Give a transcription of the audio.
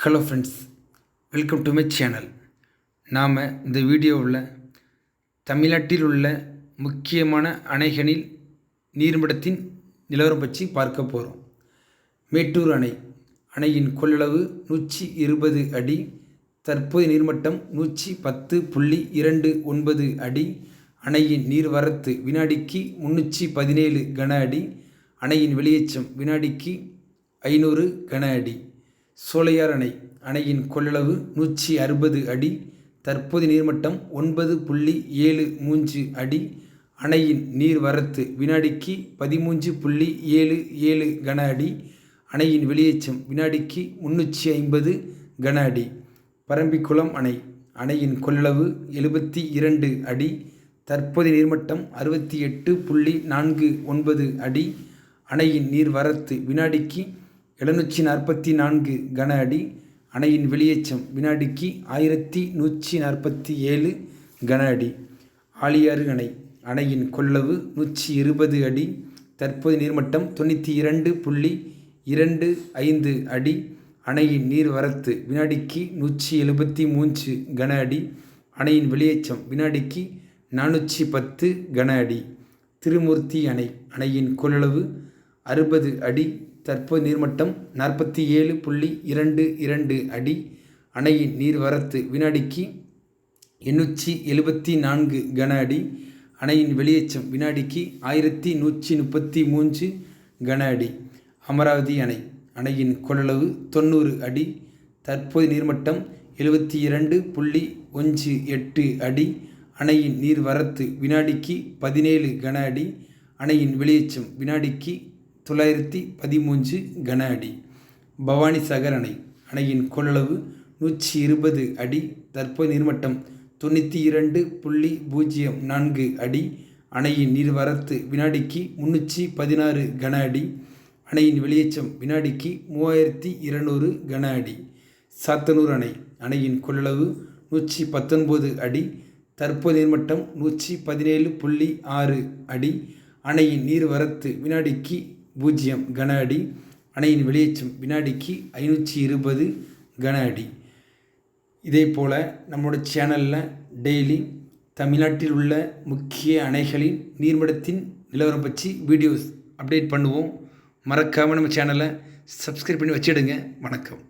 Hello friends welcome to my channel நாம் இந்த வீடியோவில் தமிழ்நாட்டில் உள்ள முக்கியமான அணைகளில் நீர்மடத்தின் நிலவரம் பற்றி பார்க்க போகிறோம் மேட்டூர் அணை அணையின் கொள்ளளவு நூற்றி இருபது அடி தற்போது நீர்மட்டம் நூற்றி பத்து புள்ளி இரண்டு ஒன்பது அடி அணையின் நீர்வரத்து வினாடிக்கு முன்னூற்றி பதினேழு கன அடி அணையின் வெளியேற்றம் வினாடிக்கு ஐநூறு கன அடி. சோலையார் அணை அணையின் கொள்ளளவு நூற்றி அறுபது அடி தற்போது நீர்மட்டம் ஒன்பது புள்ளி ஏழு மூன்று அடி அணையின் நீர்வரத்து வினாடிக்கு பதிமூன்று புள்ளி ஏழு ஏழு கன அடி அணையின் வெளியேற்றம் வினாடிக்கு முன்னூற்றி ஐம்பது கன அடி. பரம்பிக்குளம் அணை அணையின் கொள்ளளவு எழுபத்தி இரண்டு அடி தற்போதைய நீர்மட்டம் அறுபத்தி எட்டு புள்ளி நான்கு ஒன்பது அடி அணையின் நீர்வரத்து வினாடிக்கு எழுநூற்றி நாற்பத்தி நான்கு கன அடி அணையின் வெளியேச்சம் வினாடிக்கு ஆயிரத்தி நூற்றி நாற்பத்தி ஏழு கன அடி. ஆழியாறு அணை அணையின் கொள்ளவு நூற்றி இருபது அடி. தற்போது நீர்மட்டம் தொண்ணூற்றி இரண்டு புள்ளி இரண்டு ஐந்து அடி. அணையின் நீர்வரத்து வினாடிக்கு நூற்றி எழுபத்தி மூன்று கன அடி. அணையின் வெளியேச்சம் வினாடிக்கு நானூற்றி பத்து கன அடி. திருமூர்த்தி அணை அணையின் கொள்ளளவு அறுபது அடி. தற்போது நீர்மட்டம் நாற்பத்தி ஏழு புள்ளி இரண்டு இரண்டு அடி அணையின் நீர்வரத்து வினாடிக்கு எண்ணூற்றி எழுபத்தி நான்கு கன அடி அணையின் வெளியேற்றம் வினாடிக்கு ஆயிரத்தி நூற்றி முப்பத்தி மூன்று கன அடி. அமராவதி அணை அணையின் கொள்ளளவு தொண்ணூறு அடி தற்போது நீர்மட்டம் எழுபத்தி இரண்டு புள்ளி ஒன்று எட்டு அடி அணையின் நீர்வரத்து வினாடிக்கு பதினேழு கன அடி அணையின் வெளியேற்றம் வினாடிக்கு தொள்ளாயிரத்தி பதிமூன்று கன அடி. பவானி சகர் அணை. அணையின் கொள்ளளவு நூற்றி இருபது அடி. தற்போது நீர்மட்டம் தொண்ணூற்றி இரண்டு புள்ளி பூஜ்ஜியம் நான்கு அடி. அணையின் நீர்வரத்து வினாடிக்கு முன்னூற்றி பதினாறு கன அடி. அணையின் வெளியேற்றம் வினாடிக்கு மூவாயிரத்தி இருநூறு கன அடி. சாத்தனூர் அணை. அணையின் கொள்ளளவு நூற்றி பத்தொன்பது அடி. தற்போது நீர்மட்டம் நூற்றி பதினேழு புள்ளி ஆறு அடி. அணையின் நீர்வரத்து வினாடிக்கு பூஜ்ஜியம் கன அடி அணையின் வெளியேற்றம் வினாடிக்கு ஐநூற்றி இருபது கன அடி. இதே போல் நம்மளோட சேனலில் டெய்லி தமிழ்நாட்டில் உள்ள முக்கிய அணைகளின் நீர்மடத்தின் நிலவரம் பற்றி வீடியோஸ் அப்டேட் பண்ணுவோம். மறக்காமல் நம்ம சேனலை சப்ஸ்கிரைப் பண்ணி வச்சிடுங்க. வணக்கம்.